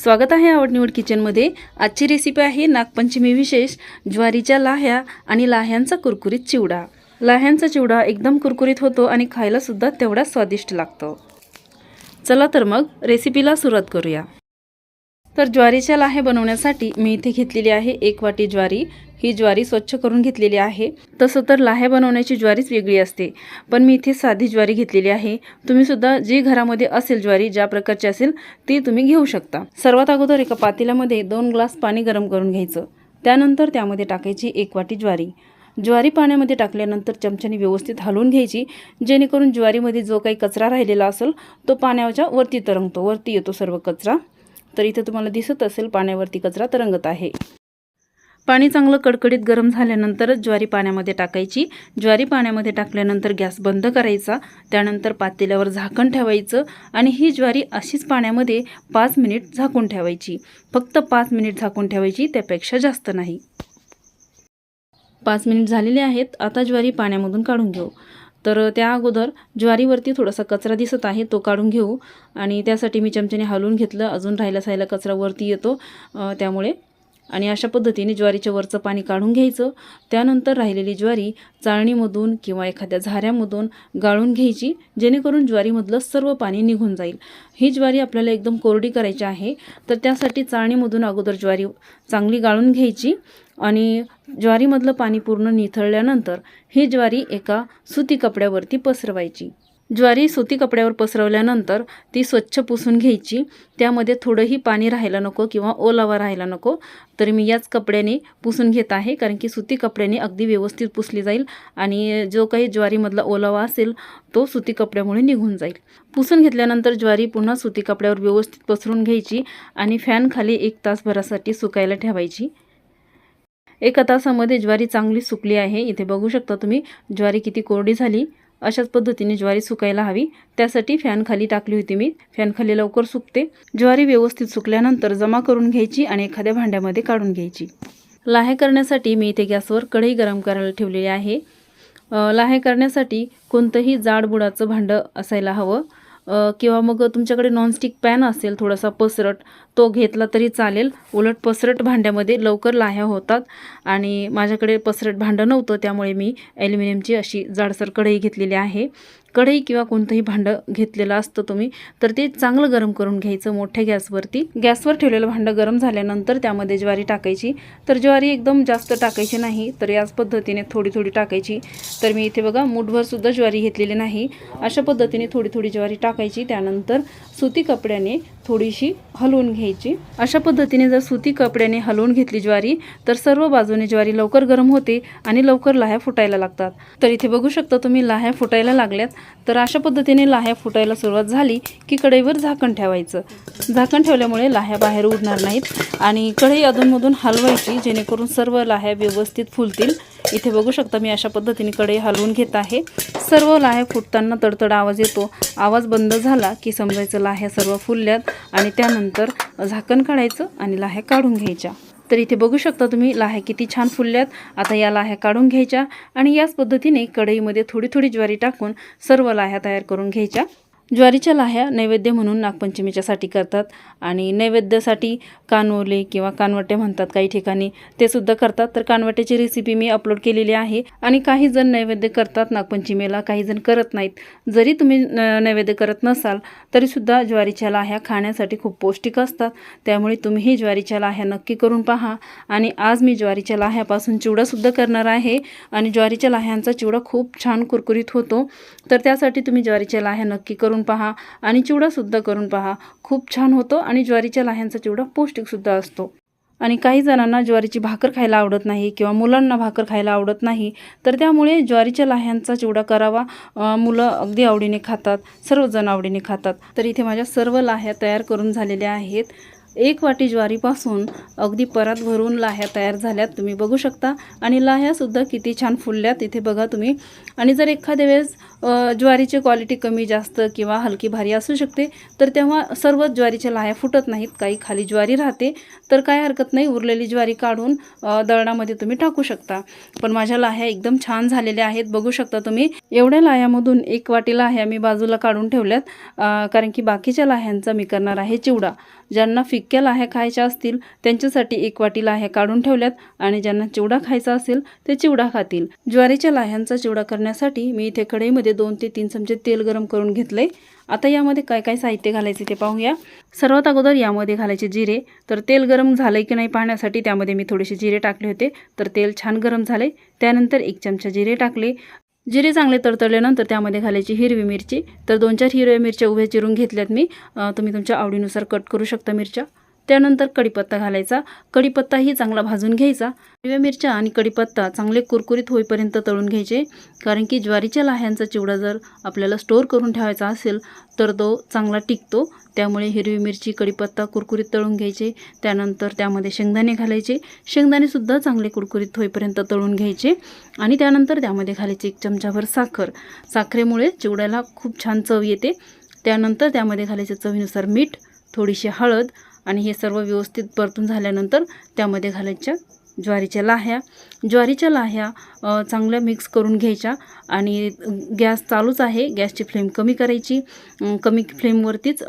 स्वागत आहे आवडनिवड किचनमध्ये. आजची रेसिपी आहे नागपंचमी विशेष ज्वारीच्या लाह्या आणि लाह्यांचा कुरकुरीत चिवडा. लाह्यांचा चिवडा एकदम कुरकुरीत होतो आणि खायलासुद्धा तेवढा स्वादिष्ट लागतो. चला तर मग रेसिपीला सुरुवात करूया. तर ज्वारीच्या लाह्या बनवण्यासाठी मी इथे घेतलेली आहे एक वाटी ज्वारी ही ज्वारी स्वच्छ करून घेतलेली आहे. तसं तर लाह्या बनवण्याची ज्वारीच वेगळी असते. पण मी इथे साधी ज्वारी घेतलेली आहे. तुम्हीसुद्धा जी घरामध्ये असेल ज्वारी ज्या प्रकारची असेल ती तुम्ही घेऊ शकता. सर्वात अगोदर एका पातेल्यामध्ये दोन ग्लास पाणी गरम करून घ्यायचं. त्यानंतर त्यामध्ये टाकायची एक वाटी ज्वारी. ज्वारी पाण्यामध्ये टाकल्यानंतर चमच्याने व्यवस्थित हलवून घ्यायची जेणेकरून ज्वारीमध्ये जो काही कचरा राहिलेला असेल तो पाण्याच्या वरती तरंगतो. वरती येतो सर्व कचरा. तर इथे तुम्हाला दिसत असेल पाण्यावरती कचरा तरंगत आहे. पाणी चांगलं कडकडीत गरम झाल्यानंतरच ज्वारी पाण्यामध्ये टाकायची. ज्वारी पाण्यामध्ये टाकल्यानंतर गॅस बंद करायचा. त्यानंतर पातेल्यावर झाकण ठेवायचं आणि ही ज्वारी अशीच पाण्यामध्ये पाच मिनिट झाकून ठेवायची. फक्त पाच मिनिट झाकून ठेवायची त्यापेक्षा जास्त नाही. पाच मिनिट झालेले आहेत आता ज्वारी पाण्यामधून काढून घेऊ. तर त्या अगोदर ज्वारीवरती थोडासा कचरा दिसत आहे तो काढून घेऊ. आणि त्यासाठी मी चमच्याने हलवून घेतलं. अजून राहिला सायला कचरा वरती येतो. त्यामुळे आणि अशा पद्धतीने ज्वारीच्या वरचं पाणी काढून घ्यायचं. त्यानंतर राहिलेली ज्वारी चाळणीमधून किंवा एखाद्या झाऱ्यामधून गाळून घ्यायची जेणेकरून ज्वारीमधलं सर्व पाणी निघून जाईल. ही ज्वारी आपल्याला एकदम कोरडी करायची आहे. तर त्यासाठी चाळणीमधून अगोदर ज्वारी चांगली गाळून घ्यायची आणि ज्वारीमधलं पाणी पूर्ण निथळल्यानंतर ही ज्वारी एका सुती कपड्यावरती पसरवायची. ज्वारी सुती कपड्यावर पसरवल्यानंतर ती स्वच्छ पुसून घ्यायची. त्यामध्ये थोडंही पाणी राहायला नको किंवा ओलावा राहायला नको. तरी मी याच कपड्याने पुसून घेत आहे कारण की सुती कपड्याने अगदी व्यवस्थित पुसली जाईल आणि जो काही ज्वारीमधला ओलावा असेल तो सुती कपड्यामुळे निघून जाईल. पुसून घेतल्यानंतर ज्वारी पुन्हा सुती कपड्यावर व्यवस्थित पसरून घ्यायची आणि फॅनखाली एक तासभरासाठी सुकायला ठेवायची. एका तासामध्ये ज्वारी चांगली सुकली आहे. इथे बघू शकता तुम्ही ज्वारी किती कोरडी झाली. अशाच पद्धतीने ज्वारी सुकायला हवी. त्यासाठी फॅन खाली टाकली होती मी. फॅन खाली लवकर सुकते. ज्वारी व्यवस्थित सुकल्यानंतर जमा करून घ्यायची आणि एखाद्या भांड्यामध्ये काढून घ्यायची. लाहे करण्यासाठी मी इथे गॅसवर कढई गरम करायला ठेवलेली आहे. लाहे करण्यासाठी कोणतंही जाड बुडाचं भांडं असायला हवं. किंवा मग तुमच्याकडे नॉनस्टिक पॅन असेल थोडासा पसरट तो घेतला तरी चालेल. उलट पसरट भांड्यामध्ये लवकर लाह्या होतात. आणि माझ्याकडे पसरट भांडं नव्हतं त्यामुळे मी ॲल्युमिनियमची अशी जाडसर कढई घेतलेली आहे. कढई किंवा कोणतंही भांडं घेतलेलं असतं तुम्ही तर ते चांगलं गरम करून घ्यायचं मोठ्या गॅसवरती. गॅसवर ठेवलेलं भांडं गरम झाल्यानंतर त्यामध्ये ज्वारी टाकायची. तर ज्वारी एकदम जास्त टाकायची नाही तर याच पद्धतीने थोडी थोडी टाकायची. तर मी इथे बघा मूठभरसुद्धा ज्वारी घेतलेली नाही. अशा पद्धतीने थोडी थोडी ज्वारी टाकायची. त्यानंतर सुती कपड्याने थोडीशी हलवून घ्यायची. अशा पद्धतीने जर सुती कपड्याने हलवून घेतली ज्वारी तर सर्व बाजूने ज्वारी लवकर गरम होते आणि लवकर लाह्या फुटायला लागतात. तर इथे बघू शकता तुम्ही लाह्या फुटायला लागल्यात. तर अशा पद्धतीने लाह्या फुटायला सुरुवात झाली की कढईवर झाकण ठेवायचं. झाकण ठेवल्यामुळे लाह्या बाहेर उडणार नाहीत आणि कढई अधूनमधून हलवायची जेणेकरून सर्व लाह्या व्यवस्थित फुलतील. इथे बघू शकता मी अशा पद्धतीने कढई हलवून घेत आहे. सर्व लाह्या फुटताना तडतड आवाज येतो. आवाज बंद झाला की समजायचं लाह्या सर्व फुलल्यात आणि त्यानंतर झाकण काढायचं आणि लाह्या काढून घ्यायच्या. तर इथे बघू शकता तुम्ही लाह्या किती छान फुलल्यात. आता या लाह्या काढून घ्यायच्या आणि याच पद्धतीने कढईमध्ये थोडी थोडी ज्वारी टाकून सर्व लाह्या तयार करून घ्यायच्या. ज्वारीच्या लाह्या नैवेद्य म्हणून नागपंचमीच्यासाठी करतात आणि नैवेद्यासाठी कानवले किंवा कानवटे म्हणतात काही ठिकाणी ते सुद्धा करतात. तर कानवट्याची रेसिपी मी अपलोड केलेली आहे आणि काही जण नैवेद्य करतात नागपंचमीला काही जण करत नाहीत. जरी तुम्ही न- नैवेद्य करत नसाल तरीसुद्धा ज्वारीच्या लाह्या खाण्यासाठी खूप पौष्टिक असतात. त्यामुळे तुम्हीही ज्वारीच्या लाह्या नक्की करून पहा. आणि आज मी ज्वारीच्या लाह्यापासून चिवडासुद्धा करणार आहे आणि ज्वारीच्या लाह्यांचा चिवडा खूप छान कुरकुरीत होतो. तर त्यासाठी तुम्ही ज्वारीच्या लाह्या नक्की करून पहा आणि चिवडासुद्धा करून पहा. खूप छान होतो आणि ज्वारीच्या लाह्यांचा चिवडा पौष्टिकसुद्धा असतो. आणि काही जणांना ज्वारीची भाकर खायला आवडत नाही किंवा मुलांना भाकर खायला आवडत नाही तर त्यामुळे ज्वारीच्या लाह्यांचा चिवडा करावा. मुलं अगदी आवडीने खातात सर्वजण आवडीने खातात. तर इथे माझ्या सर्व लाह्या तयार करून झालेल्या आहेत. एक वाटी ज्वारीपासून अगदी परत भरून लाह्या तयार झाल्यात तुम्ही बघू शकता. आणि लाह्यासुद्धा किती छान फुलल्यात इथे बघा तुम्ही. आणि जर एखाद्या वेळेस ज्वारीची क्वालिटी कमी जास्त किंवा हलकी भारी असू शकते तर तेव्हा सर्वच ज्वारीच्या लाह्या फुटत नाहीत काही खाली ज्वारी राहते. तर काय हरकत नाही उरलेली ज्वारी काढून दळणामध्ये तुम्ही टाकू शकता. पण माझ्या लाह्या एकदम छान झालेल्या आहेत बघू शकता तुम्ही. एवढ्या लाह्यामधून एक वाटी लाह्या मी बाजूला काढून ठेवल्यात. कारण की बाकीच्या लाह्यांचा मी करणार आहे चिवडा ज्यांना फिक फिक्क्या लाह्या खायच्या असतील त्यांच्यासाठी एक वाटी लाह्या काढून ठेवल्यात आणि ज्यांना चिवडा खायचा असेल ते चिवडा खातील. ज्वारीच्या लाह्यांचा चिवडा करण्यासाठी मी इथे कढईमध्ये दोन ते तीन चमचे तेल गरम करून घेतले आता यामध्ये काय काय साहित्य घालायचे ते पाहूया. सर्वात अगोदर यामध्ये घालायचे जिरे. तर तेल गरम झालंय की नाही पाहण्यासाठी त्यामध्ये मी थोडेसे जिरे टाकले होते. तर तेल छान गरम झाले त्यानंतर एक चमचा जिरे टाकले. जिरे चांगले तरतळल्यानंतर त्यामध्ये घालायची हिरवी मिरची. तर दोन चार हिरव्या मिरच्या उभ्या चिरून घेतल्यात मी. तुम्ही तुमच्या आवडीनुसार कट करू शकता मिरच्या. त्यानंतर कढीपत्ता घालायचा. कढीपत्ताही चांगला भाजून घ्यायचा. हिरव्या मिरच्या आणि कढीपत्ता चांगले कुरकुरीत होईपर्यंत तळून घ्यायचे. कारण की ज्वारीच्या लाह्यांचा चिवडा जर आपल्याला स्टोअर करून ठेवायचा असेल तर तो चांगला टिकतो. त्यामुळे हिरवी मिरची कढीपत्ता कुरकुरीत तळून घ्यायचे. त्यानंतर त्यामध्ये शेंगदाणे घालायचे. शेंगदाणेसुद्धा चांगले कुरकुरीत होईपर्यंत तळून घ्यायचे. आणि त्यानंतर त्यामध्ये घालायचे एक चमचाभर साखर. साखरेमुळे चिवड्याला खूप छान चव येते. त्यानंतर त्यामध्ये घालायचे चवीनुसार मीठ थोडीशी हळद आणि हे सर्व व्यवस्थित परतून झाल्यानंतर त्यामध्ये घालायच्या ज्वारीच्या लाह्या. ज्वारीच्या लाह्या चांगल्या मिक्स करून घ्यायच्या आणि गॅस चालूच आहे. गॅसची फ्लेम कमी करायची. कमी फ्लेमवरतीच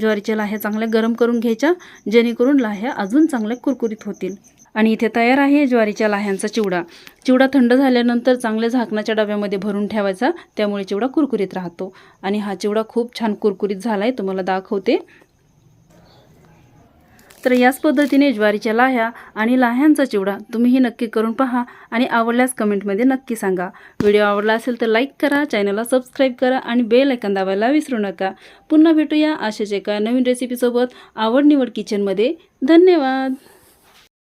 ज्वारीच्या लाह्या चांगल्या गरम करून घ्यायच्या जेणेकरून लाह्या अजून चांगल्या कुरकुरीत होतील. आणि इथे तयार आहे ज्वारीच्या लाह्यांचा चिवडा. चिवडा थंड झाल्यानंतर चांगल्या झाकणाच्या डब्यामध्ये भरून ठेवायचा त्यामुळे चिवडा कुरकुरीत राहतो. आणि हा चिवडा खूप छान कुरकुरीत झाला आहे तुम्हाला दाखवते. तर याच पद्धतीने ज्वारीच्या लाह्या आणि लाह्यांचा चिवडा तुम्हीही नक्की करून पहा आणि आवडल्यास कमेंटमध्ये नक्की सांगा. व्हिडिओ आवडला असेल तर लाईक करा चॅनलला सबस्क्राईब करा आणि बेल ऐकन दाबायला विसरू नका. पुन्हा भेटूया अशाच एका नवीन रेसिपीसोबत आवड निवड किचनमध्ये धन्यवाद!